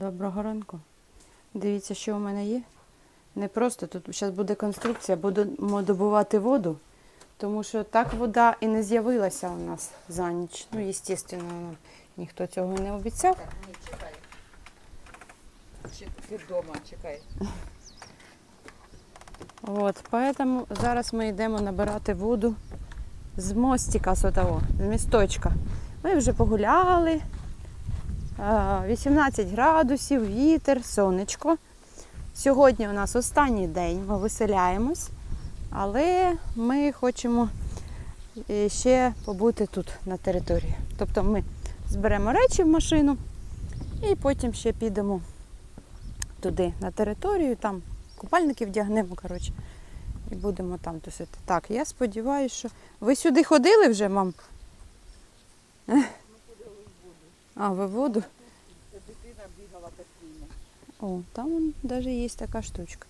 Доброго ранку. Дивіться, що у мене є. Не просто тут зараз буде конструкція, будемо добувати воду, тому що так вода і не з'явилася у нас за ніч. Ну, звісно, ніхто цього не обіцяв. Так, ні, чекай. Чи ти вдома, чекай. От, поэтому зараз ми йдемо набирати воду з мостика сотого, з місточка. Ми вже погуляли. Е, 18 градусів, вітер, сонечко. Сьогодні у нас останній день, ми виселяємось, але ми хочемо е, ще побути тут на території. Тобто ми зберемо речі в машину і потім ще підемо туди на територію, там купальники вдягнемо, коротше, і будемо там тусити. Так, я сподіваюся, що. Ви сюди ходили вже, мам? А, ви воду? О, там навіть є така штучка.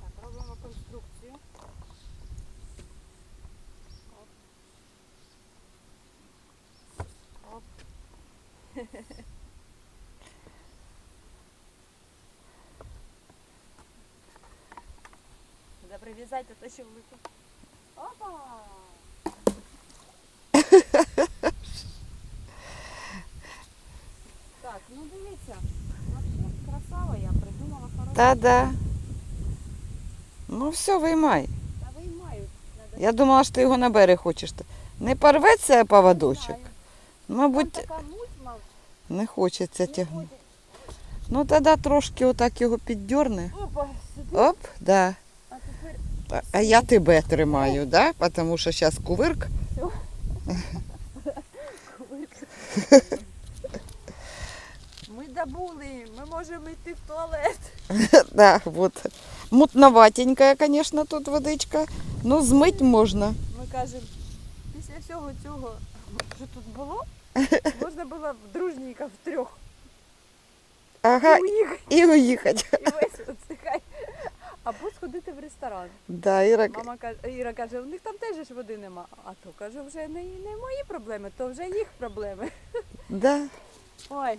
Так, робимо конструкцію. Оп. Оп. Да прив'язайте те, що влику. Опа! Так, ну дивіться. Вообще красава я придумала хорошу. Та-да. Ну все, виймай. Та виймаю. Я думала, що ти його на берег хочеш. Не порветься поводочок. Мабуть, не хочеться тягнути. Ну тоді трошки отак його сюди. Оп, да. А я тебе тримаю, да? Тому що зараз кувирк. ми добули, ми можемо йти в туалет. Да, вот. Мутноватенькая, конечно, тут водичка. Ну, змить можна. Ми кажемо, після всього цього, що тут було, можна було в дружнійках в трьох. Ага, І уїхати, і уїхати. і весь оцихай. Або сходити в ресторан. Да, Іра, Мама каже, Іра каже, у них там теж ж води нема. А то каже, вже не, не мої проблеми, то вже їх проблеми. да, Ой.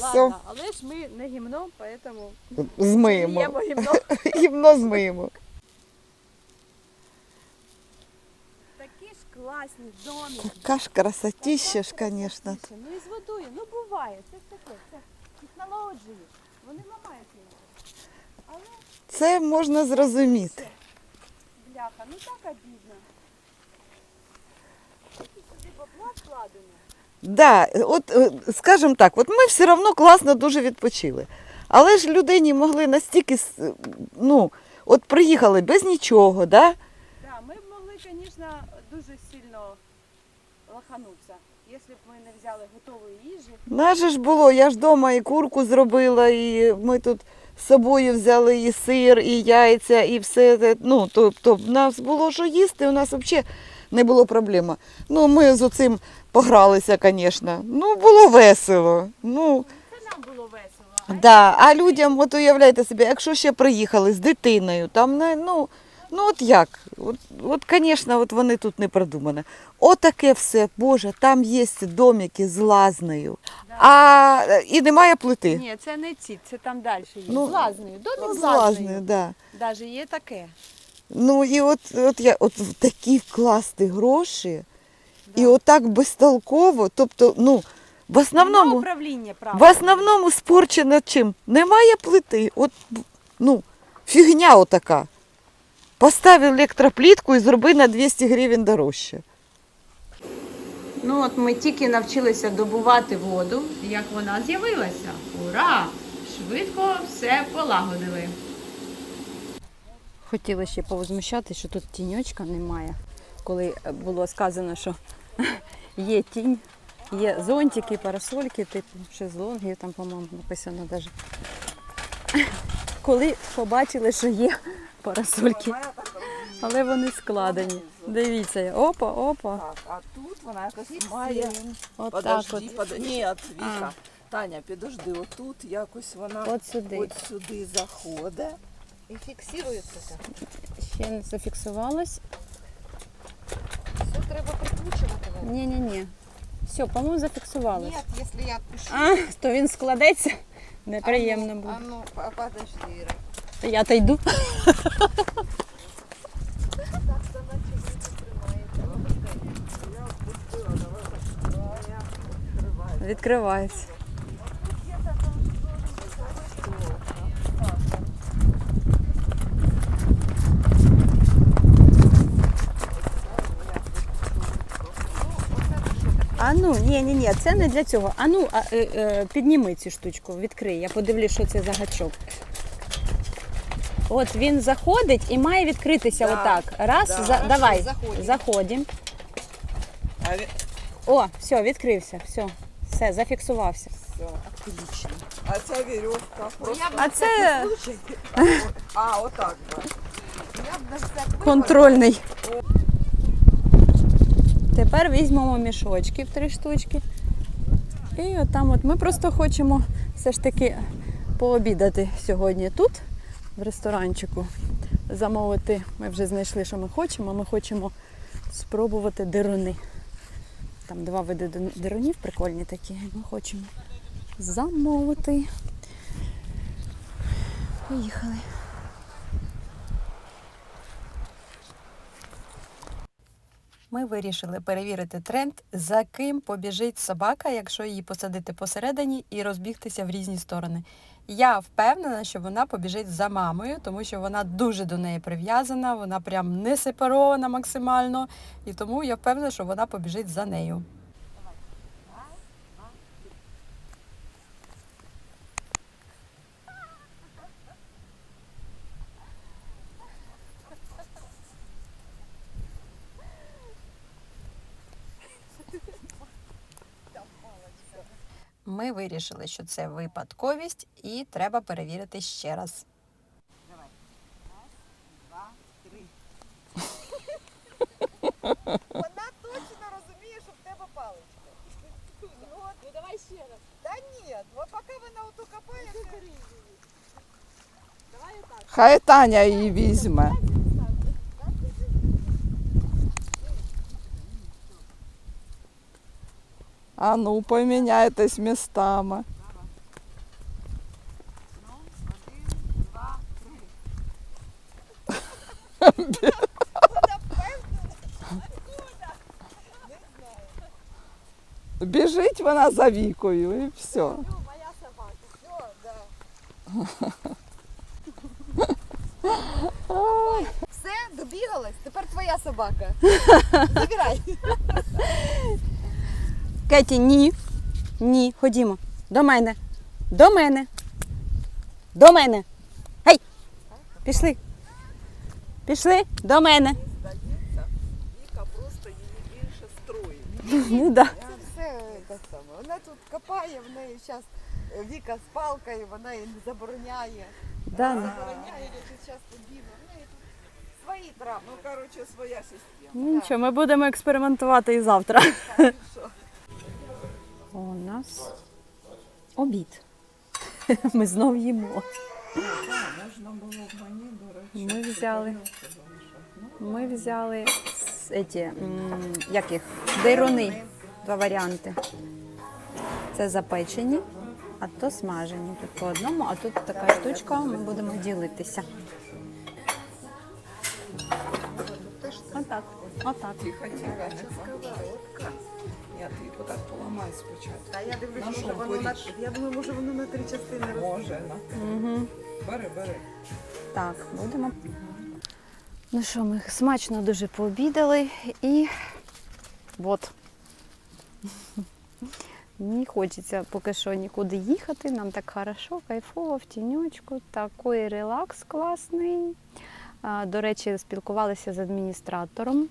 Ладно, але ж ми не гімно, поэтому змиємо. гімно. Гімно змиємо. Такі ж класні домики. Така ж красотища ж, звісно. Ну і з водою, ну буває, це ж таке, це технології. Вони ламають іноді. Але Це можна зрозуміти. бляха, ну так обідно. Сюди бабла складено. Да, от, е, скажімо так, от ми все одно класно дуже відпочили. Але ж людині могли настільки, ну, от приїхали без нічого, да? Да, ми б могли, звісно, дуже сильно лоханутися, якщо б ми не взяли готової їжі. Наже ж було, я ж вдома і курку зробила, і ми тут з собою взяли і сир, і яйця, і все. Ну, тобто в нас було що їсти, у нас взагалі не було проблеми. Ну, ми з оцим погралися, звісно. Ну, було весело. Ну, Це нам було весело. А да. А людям, от уявляйте собі, якщо ще приїхали з дитиною, там не, ну, ну от як? От, от, звісно, от вони тут не продумані. Отаке все, Боже, там є домики з лазнею. А і немає плити. Ні, це не ці, це там далі є. Ну, з лазнею. Домик Ну, з лазнею. да. Навіть є таке. Ну і от, от я от в такі вкласти гроші. І отак безтолково, тобто, ну, в основному, управління в основному спорчено чим? Немає плити. От, ну, фігня отака. Постав електроплітку і зроби на 200 гривень дорожче. Ну от ми тільки навчилися добувати воду, як вона з'явилася. Ура! Швидко все полагодили. Хотіла ще повозмущати, що тут тіньочка немає. Коли було сказано, що є тінь, є зонтики, парасольки, типу шезлонги, там, по-моєму, написано навіть. Коли побачили, що є парасольки, але вони складені. Дивіться, опа, опа. Так, а тут вона якось має. От так от. под... Ні, от, Віка. А. Таня, підожди, отут якось вона От сюди. от сюди заходить і фіксується. так. Ще не зафіксувалось. Все треба прикручувати. Ні-ні-ні. Все, по-моєму, зафіксувалось. Ні, якщо я пишу, А, то він складеться. Неприємно а ну. А ну, подожди, Іра. То я та йду. Відкривається. Ну, ні, ні, ні, це не для цього. А ну, а, е, е, підніми цю штучку, відкрий. Я подивлюсь, що це за гачок. От він заходить і має відкритися Да, отак. Раз, да. за, Хорошо, давай, заходимо. А ви- О, все, відкрився, все, все, зафіксувався. Все, отлично. А ця веревка просто... А це А, отак, да. Випадок- контрольний. Тепер візьмемо мішочків три штучки. І отам от ми просто хочемо все ж таки пообідати сьогодні тут, в ресторанчику. Замовити. Ми вже знайшли, що ми хочемо. Ми хочемо спробувати дируни. Там два види дирунів прикольні такі. Ми хочемо замовити. Поїхали. Ми вирішили перевірити тренд, за ким побіжить собака, якщо її посадити посередині і розбігтися в різні сторони. Я впевнена, що вона побіжить за мамою, тому що вона дуже до неї прив'язана, вона прям не сепарована максимально, і тому я впевнена, що вона побіжить за нею. Ми вирішили, що це випадковість, і треба перевірити ще раз. Вона точно розуміє, що в тебе паличка. Ну, от. ну давай ще раз. Та ні, бо поки вона ото копає. Хай Таня її візьме. А ну, поміняйтесь містами. Біжить вона за вікою і все. Ну, моя собака. Все, да. Все, добігалась. Тепер твоя собака. Забирай. Кеті, ні. Ні, ходімо. До мене. До мене. До мене. Гей! Пішли. Пішли до мене. Віка просто її більше строїть. Ну, да. Це все те саме. Вона тут копає, в неї зараз Віка з палкою, вона їй забороняє. Да. Забороняє, я тут зараз побігла. В неї тут свої травми. Ну, коротше, своя система. Ну нічого, ми будемо експериментувати і завтра. У нас обід. Ми знов їмо. Можна було мені, до. Ми взяли. Ми взяли с- эти, як їх? Дейруни. Два варіанти. Це запечені, а то смажені. Тут по одному, а тут така штучка, ми будемо ділитися. Отак. Отак. Ні, ти її так поламай спочатку. А я дивлюсь, На може що, воно на я думаю, може воно на три частини роз... Може, на. Угу. Бери, бери. Так, будемо. Ну що, ми смачно дуже пообідали і от. Не хочеться поки що нікуди їхати. Нам так хорошо, кайфово, в тіньочку. Такий релакс класний. А, До речі, спілкувалися з адміністратором.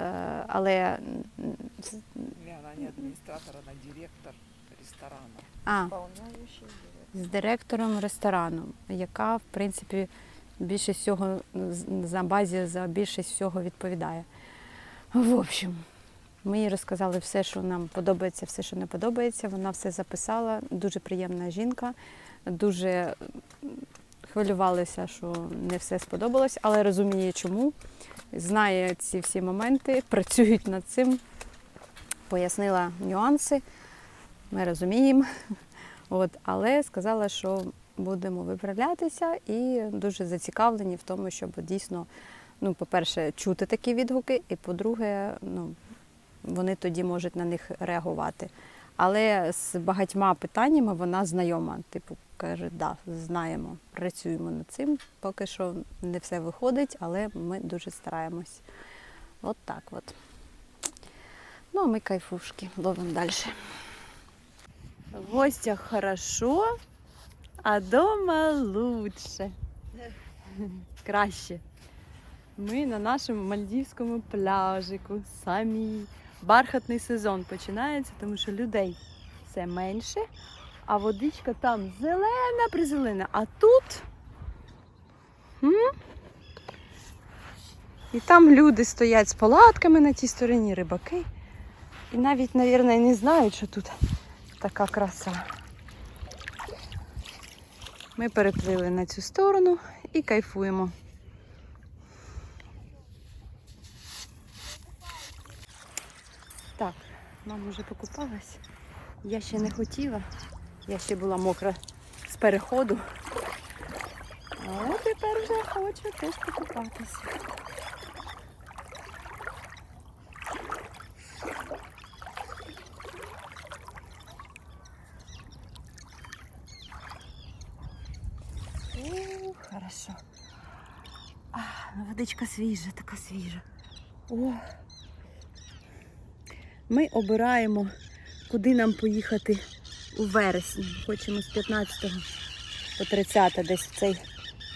Е, Але вона не адміністратор, вона директор ресторану. а, з директором ресторану, яка, в принципі, більше всього за базі за більшість всього відповідає. В общем, ми їй розказали все, що нам подобається, все, що не подобається. Вона все записала. Дуже приємна жінка, дуже хвилювалася, що не все сподобалось, але розуміє, чому. Знає ці всі моменти, працюють над цим. пояснила нюанси, ми розуміємо. От, але сказала, що будемо виправлятися і дуже зацікавлені в тому, щоб дійсно, ну, по-перше, чути такі відгуки, і по-друге, ну, вони тоді можуть на них реагувати. Але з багатьма питаннями вона знайома. Типу, каже, да, знаємо, працюємо над цим. Поки що не все виходить, але ми дуже стараємось. От так от. Ну, а ми кайфушки, ловимо далі. В хорошо, а дома лучше. Краще. Ми на нашому мальдівському пляжику самі. Бархатний сезон починається, тому що людей все менше, а водичка там зелена призелена. А тут. М? І там люди стоять з палатками на тій стороні, рибаки. І навіть, мабуть, не знають, що тут така краса. Ми переплили на цю сторону і кайфуємо. Так, мама вже покупалась. Я ще не хотіла. Я ще була мокра з переходу. Але тепер вже хочу теж покупатися. Ух, хорошо. А, ну, водичка свіжа, така свіжа. О. Ми обираємо, куди нам поїхати у вересні. Хочемо з 15 по 30 десь в цей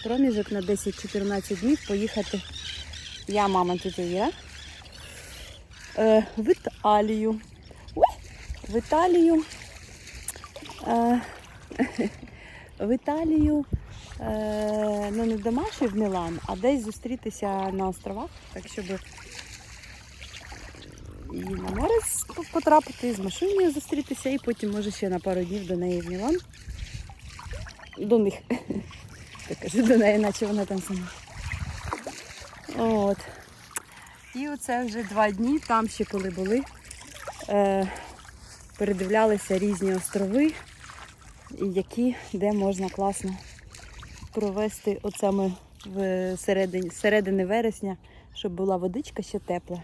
проміжок на 10-14 днів поїхати. Я, мама, тетя Іра. Е, в Італію. Ой, в Італію. Е, в Італію. Е, ну, не в домашній в Мілан, а десь зустрітися на островах, так щоб і на море потрапити, з машиною зустрітися, і потім може ще на пару днів до неї в Мілан. До них. Я кажу до неї, наче вона там сама. От. І оце вже два дні, там ще коли були, е, передивлялися різні острови, які, де можна класно провести от в середині, середини вересня, щоб була водичка ще тепла.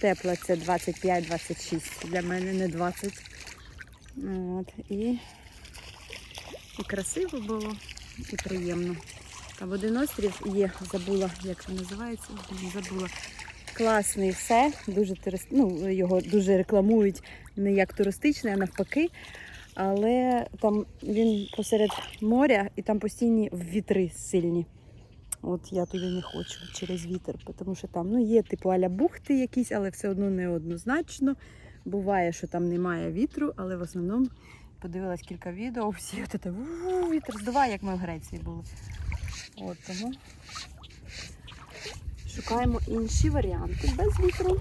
Тепла це 25-26, для мене не 20. От, і, і красиво було, і приємно. Там один острів є, забула, як це називається, забула. Класний все, дуже турист... ну, його дуже рекламують не як туристичний, а навпаки. Але там він посеред моря і там постійні вітри сильні. От я туди не хочу через вітер, тому що там ну, є типу аля бухти якісь, але все одно не однозначно. Буває, що там немає вітру, але в основному подивилась кілька відео, всі от це «У, вітер здуває, як ми в Греції були. От тому шукаємо інші варіанти без вітру.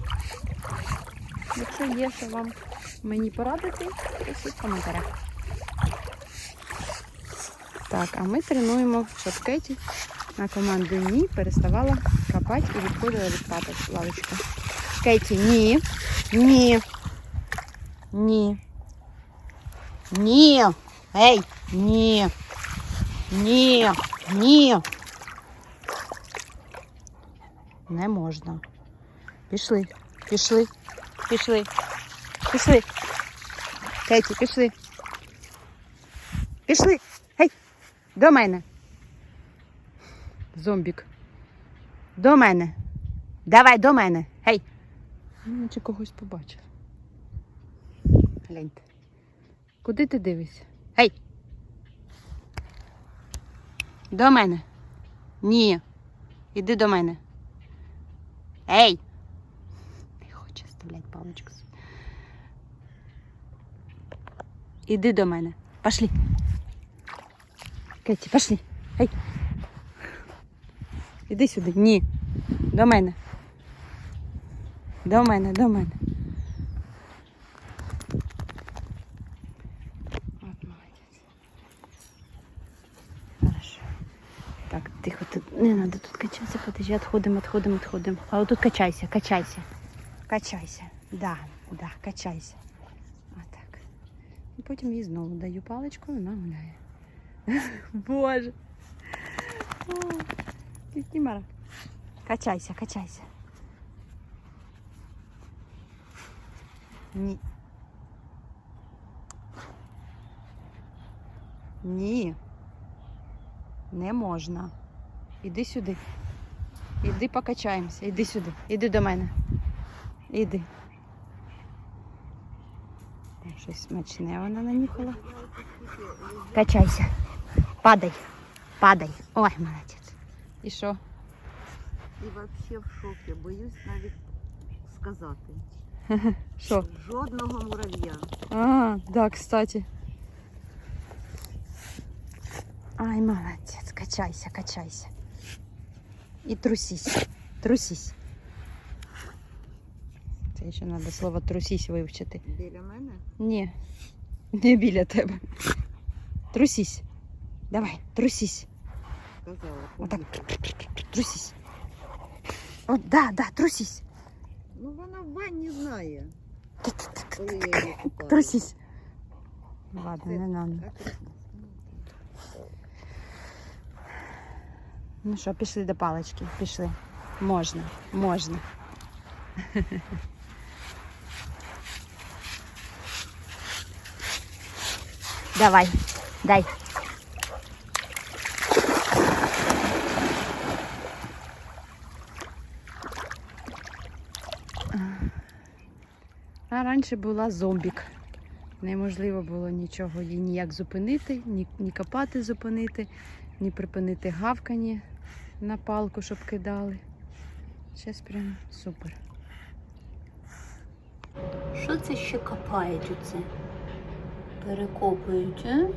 Якщо є, що вам мені порадити, пишіть в коментарях. Так, а ми тренуємо, щоб Кеті на команду ні переставала копати і відходила від лавочки. Кеті, ні. Ні. Ні. Ні. Ей, ні. Ні. Ні. Не можна. Пішли. Пішли. Пішли. Пішли. Кеті, пішли. Пішли. Гей, до мене. Зомбік. До мене. Давай до мене. Гей. Ну, Чи когось побачив. Гляньте. Куди ти дивишся? Гей. До мене. Ні. Іди до мене. Ей. Не хоче вставляти паличку. Іди до мене. Пошли. Кеті, пошли. Ей. Іди сюди. Ні. До мене. До мене, до мене. От молодець. Хорошо. Так, тихо, тут не надо тут качатися, подожди, отходим, отходим, отходим. А вот тут качайся, качайся. Качайся. Да, Да, качайся. Отак. І потім їй знову даю паличку, вона гуляє. Боже. Кікімора. Качайся, качайся. Ні. Ні. Не можна. Іди сюди. Іди покачаємося. Іди сюди. Іди до мене. Іди. Там Щось смачне вона нанюхала. Качайся. Падай. Падай. Ой, молодець. І що? І взагалі в шокі, боюсь навіть сказати. Що? Жодного мурав'я. А, да, кстати. Ай, молодец, качайся, качайся. И трусись, трусись. Це ще треба слово трусись вивчити. Біля мене? Ні, не біля тебе. Трусись. Давай, трусись. Сказала. Отак. побігла. Трусись. О, да, да, трусись. Ну вона в ванні знає, Т-т-т-т. коли я її купаю. Трусись. Ладно, не надо. Так, Ну що, пішли до палички, пішли. Можна, можна. Давай, дай. Раніше була зомбік. Неможливо було нічого її ніяк зупинити, ні, ні копати зупинити, ні припинити гавкані на палку, щоб кидали. Зараз прям супер. Що це ще копають оце? Перекопують, а?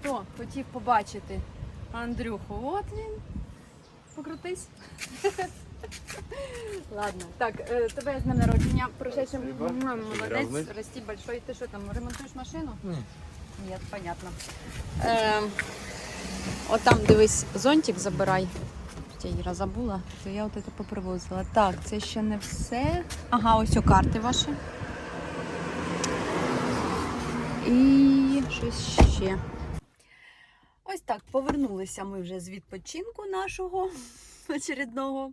Хто хотів побачити Андрюху? От він. Покрутись. Ладно. Так, е, тебе з днем народження. Прошедшим Спасибо. Молодець, рости большой. Ти що там, ремонтуєш машину? Ні. Ні, понятно. Е, от там дивись, зонтик забирай. Я Іра забула, то я от це попривозила. Так, це ще не все. Ага, ось о карти ваші. І щось ще. Ось так, повернулися ми вже з відпочинку нашого очередного,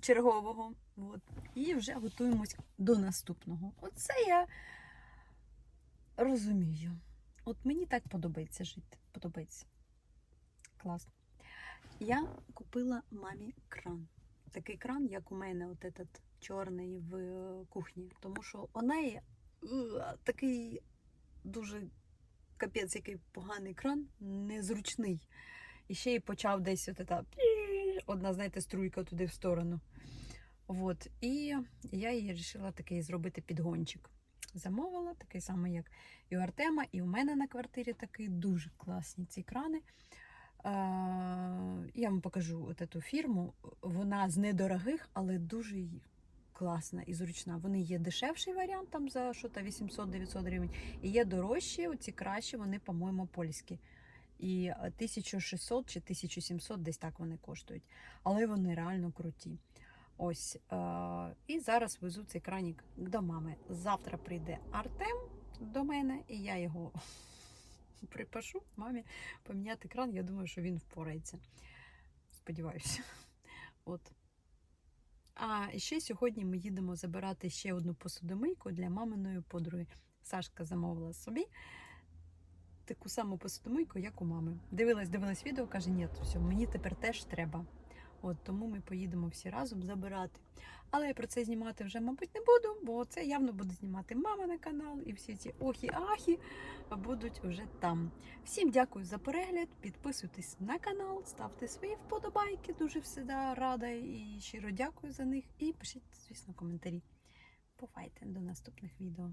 чергового. От. І вже готуємось до наступного. Оце я розумію. От мені так подобається жити. Подобається. Класно. Я купила мамі кран. Такий кран, як у мене, от этот чорний в е, кухні. Тому що у неї е, такий дуже капець, який поганий кран, незручний. І ще й почав десь от ета, одна, знаєте, струйка туди в сторону. От. І я їй вирішила такий зробити підгончик. Замовила, такий самий, як і у Артема, і у мене на квартирі такий дуже класні ці крани. Я вам покажу от цю фірму. Вона з недорогих, але дуже класна і зручна. Вони є дешевший варіант там за що 800-900 гривень. І є дорожчі, оці кращі, вони, по-моєму, польські. І е, 1600 чи 1700 десь так вони коштують. Але вони реально круті. Ось. Е, і зараз везу цей кранік до мами. Завтра прийде Артем до мене, і я його припашу мамі поміняти кран. Я думаю, що він впорається. Сподіваюся. От. А ще сьогодні ми їдемо забирати ще одну посудомийку для маминої подруги. Сашка замовила собі таку саму посудомийку, як у мами. Дивилась, дивилась відео, каже, ні, все, мені тепер теж треба. От тому ми поїдемо всі разом забирати. Але я про це знімати вже, мабуть, не буду, бо це явно буде знімати мама на канал, і всі ці охі-ахі будуть вже там. Всім дякую за перегляд. Підписуйтесь на канал, ставте свої вподобайки. Дуже всегда рада і щиро дякую за них. І пишіть, звісно, коментарі. Бувайте до наступних відео.